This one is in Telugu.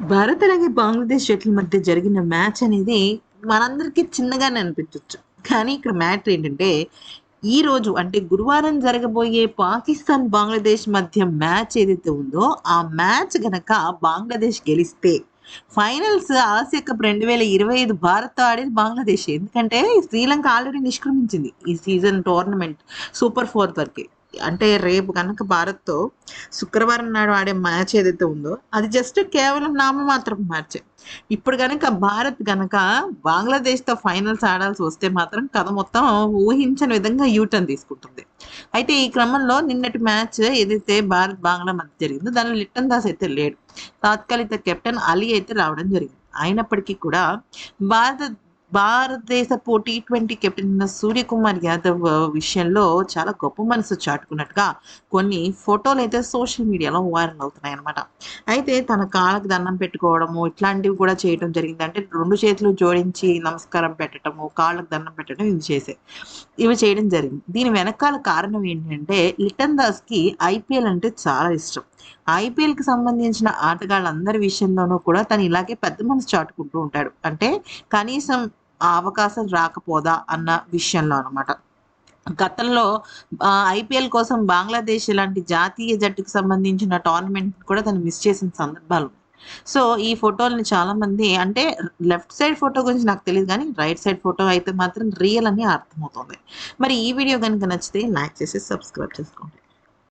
భారత్ అలాగే బంగ్లాదేశ్ జట్ల మధ్య జరిగిన మ్యాచ్ అనేది మనందరికీ చిన్నగానే అనిపించవచ్చు కానీ ఇక్కడ మ్యాటర్ ఏంటంటే ఈ రోజు అంటే గురువారం జరగబోయే పాకిస్తాన్ బంగ్లాదేశ్ మధ్య మ్యాచ్ ఏదైతే ఉందో ఆ మ్యాచ్ గనక బంగ్లాదేశ్ గెలిస్తే ఫైనల్స్ ఆసియా కప్ రెండు వేల ఇరవై ఐదు భారత్ ఆడేది బంగ్లాదేశ్. ఎందుకంటే శ్రీలంక ఆల్రెడీ నిష్క్రమించింది ఈ సీజన్ టోర్నమెంట్ సూపర్ ఫోర్ వరకే అంటే రేపు కనుక భారత్తో శుక్రవారం నాడు ఆడే మ్యాచ్ ఏదైతే ఉందో అది జస్ట్ కేవలం నామమాత్రం మ్యాచ్. ఇప్పుడు కనుక భారత్ కనుక బంగ్లాదేశ్తో ఫైనల్స్ ఆడాల్సి వస్తే మాత్రం కథ మొత్తం ఊహించని విధంగా యూటర్న్ తీసుకుంటుంది. అయితే ఈ క్రమంలో నిన్నటి మ్యాచ్ ఏదైతే భారత్ బంగ్లా మధ్య జరిగిందో దానిలో లిట్టన్ దాస్ అయితే లేడు. తాత్కాలిక కెప్టెన్ అలీ అయితే రావడం జరిగింది. అయినప్పటికీ కూడా భారత భారతదేశపు T twenty captain Suryakumar Yadav విషయంలో చాలా గొప్ప మనసు చాటుకున్నట్టుగా కొన్ని ఫోటోలు అయితే సోషల్ మీడియాలో వైరల్ అవుతున్నాయి అనమాట అయితే తన కాళ్ళకు దండం పెట్టుకోవడము ఇట్లాంటివి కూడా చేయడం జరిగింది అంటే రెండు చేతులు జోడించి నమస్కారం పెట్టడము కాళ్ళకు దండం పెట్టడం ఇవి చేసే ఇవి చేయడం జరిగింది. దీని వెనకాల కారణం ఏంటంటే లిటన్ దాస్కి ఐపీఎల్ అంటే చాలా ఇష్టం. ఐపీఎల్కి సంబంధించిన ఆటగాళ్ళందరి విషయంలోనూ కూడా తను ఇలాగే పెద్ద మనసు చాటుకుంటూ ఉంటాడు. అంటే కనీసం ఆ అవకాశం రాకపోదా అన్న విషయంలో అనమాట గతంలో ఐపీఎల్ కోసం బంగ్లాదేశ్ లాంటి జాతీయ జట్టుకు సంబంధించిన టోర్నమెంట్ కూడా తను మిస్ చేసిన సందర్భాలు సో ఈ ఫోటోలని చాలా మంది అంటే లెఫ్ట్ సైడ్ ఫోటో గురించి నాకు తెలియదు కానీ రైట్ సైడ్ ఫోటో అయితే మాత్రం రియల్ అని అర్థమవుతుంది. మరి ఈ వీడియో కనుక నచ్చితే లైక్ చేసి సబ్స్క్రైబ్ చేసుకోండి.